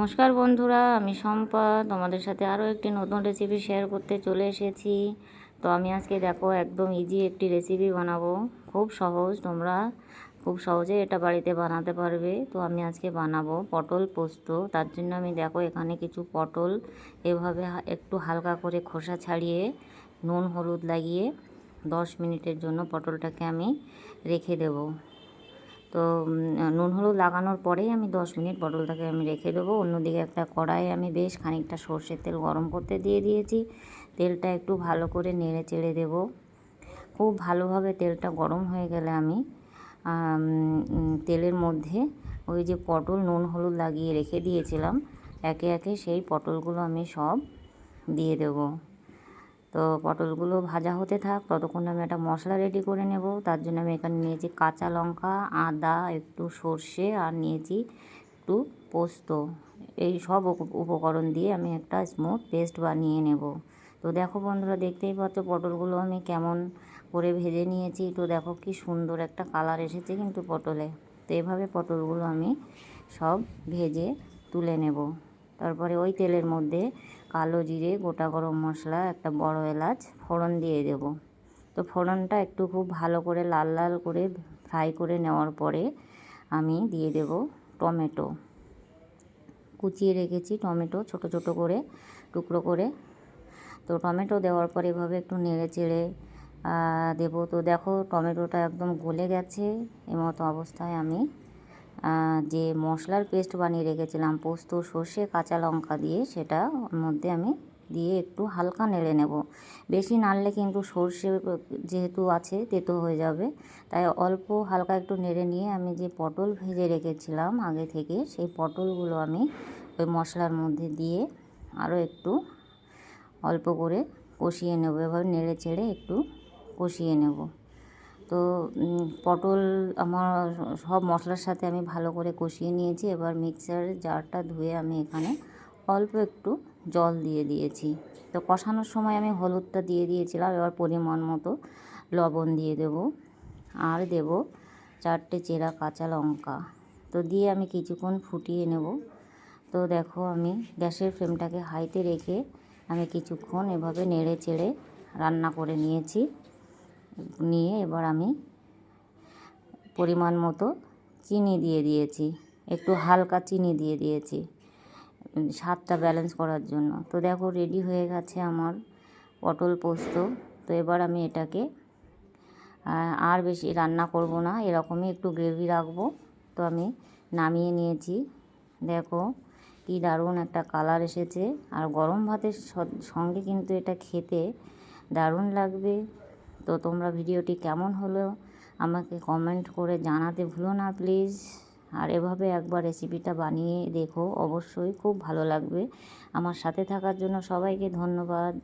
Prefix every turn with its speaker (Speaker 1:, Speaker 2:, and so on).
Speaker 1: নমস্কার বন্ধুরা, আমি সম্পা তোমাদের সাথে আরও একটি নতুন রেসিপি শেয়ার করতে চলে এসেছি। তো আমি আজকে দেখো একদম ইজি একটি রেসিপি বানাবো। খুব সহজ তোমরা, খুব সহজে এটা বাড়িতে বানাতে পারবে। তো আমি আজকে বানাবো পটল পোস্ত। তার জন্য আমি দেখো এখানে কিছু পটল এভাবে একটু হালকা করে খোসা ছাড়িয়ে নুন, হলুদ লাগিয়ে দশ মিনিটের জন্য পটলটাকে আমি রেখে দেবো। তো নুন হলুদ লাগানোর পরেই আমি দশ মিনিট পটলটাকে আমি রেখে দেবো। অন্যদিকে একটা কড়াই আমি বেশ খানিকটা সর্ষের তেল গরম করতে দিয়ে দিয়েছি। তেলটা একটু ভালো করে নেড়ে চেড়ে দেবো। খুব ভালোভাবে তেলটা গরম হয়ে গেলে আমি তেলের মধ্যে ওই যে পটল নুন হলুদ লাগিয়ে রেখে দিয়েছিলাম, একে একে সেই পটলগুলো আমি সব দিয়ে দেবো। তো পটলগুলো ভাজা হতে থাক, ততক্ষণ আমি একটা মশলা রেডি করে নেব। তার জন্য আমি এখানে নিয়েছি কাঁচা লঙ্কা, আদা, একটু সর্ষে আর নিয়েছি একটু পোস্ত। এই সব উপকরণ দিয়ে আমি একটা স্মুথ পেস্ট বানিয়ে নেব। তো দেখো বন্ধুরা, দেখতেই পাচ্ছ পটলগুলো আমি কেমন করে ভেজে নিয়েছি। তো দেখো কি সুন্দর একটা কালার এসেছে কিন্তু পটলে। তো এভাবে পটলগুলো আমি সব ভেজে তুলে নেব। তারপরে ওই তেলের মধ্যে কালো জিরে, গোটা গরম মশলা, একটা বড় এলাচ, ফোড়ন দিয়ে দেব। তো ফোড়নটা একটু খুব ভালো করে লাল লাল করে ফ্রাই করে নেওয়ার পরে আমি দিয়ে দেব টমেটো। কুচিয়ে রেখেছি টমেটো ছোট ছোট করে, টুকরো করে। তো টমেটো দেওয়ার পর এভাবে একটু নেড়ে চেড়ে দেবো। তো দেখো টমেটোটা একদম গলে গেছে এমতো অবস্থায় আমি যে মশলার পেস্ট বানিয়ে রেখেছিলাম, পোস্ত, সর্ষে, কাঁচা লঙ্কা দিয়ে সেটা ওর মধ্যে আমি দিয়ে একটু হালকা নেড়ে নেব। বেশি নাড়লে কিন্তু সর্ষে যেহেতু আছে, তেতো হয়ে যাবে। তাই অল্প হালকা একটু নেড়ে নিয়ে আমি যে পটল ভেজে রেখেছিলাম আগে থেকে, সেই পটলগুলো আমি ওই মশলার মধ্যে দিয়ে আরও একটু অল্প করে কষিয়ে নেব। এভাবে নেড়ে চেড়ে একটু কষিয়ে নেব। তো পটল আমার সব মশলার সাথে আমি ভালো করে কষিয়ে নিয়েছি। এবার মিক্সারের জারটা ধুয়ে আমি এখানে অল্প একটু জল দিয়ে দিয়েছি। তো, কষানোর সময় আমি হলুদটা দিয়ে দিয়েছিলাম। এবার পরিমাণ মতো লবণ দিয়ে দেব আর দেব চারটে চেরা কাঁচা লঙ্কা। তো, দিয়ে আমি কিছুক্ষণ ফুটিয়ে নেব। তো, দেখো আমি গ্যাসের ফ্লেমটাকে হাইতে রেখে আমি কিছুক্ষণ এভাবে নেড়ে চেড়ে রান্না করে নিয়েছি। নিয়ে এবার আমি পরিমাণ মতো চিনি দিয়ে দিয়েছি। একটু হালকা চিনি দিয়ে দিয়েছি স্বাদটা ব্যালেন্স করার জন্য। তো দেখো রেডি হয়ে গেছে আমার পটল পোস্ত। তো এবার আমি এটাকে আর বেশি রান্না করব না, এরকমই একটু গ্রেভি রাখব। তো আমি নামিয়ে নিয়েছি। দেখো, কি দারুণ একটা কালার এসেছে। আর গরম ভাতের সঙ্গে কিন্তু এটা খেতে দারুণ লাগবে। তো তোমরা ভিডিওটি কেমন হলো আমাকে কমেন্ট করে জানাতে ভুলো না প্লিজ আর এভাবে একবার রেসিপিটা বানিয়ে দেখো, অবশ্যই খুব ভালো লাগবে। আমার সাথে থাকার জন্য সবাইকে ধন্যবাদ।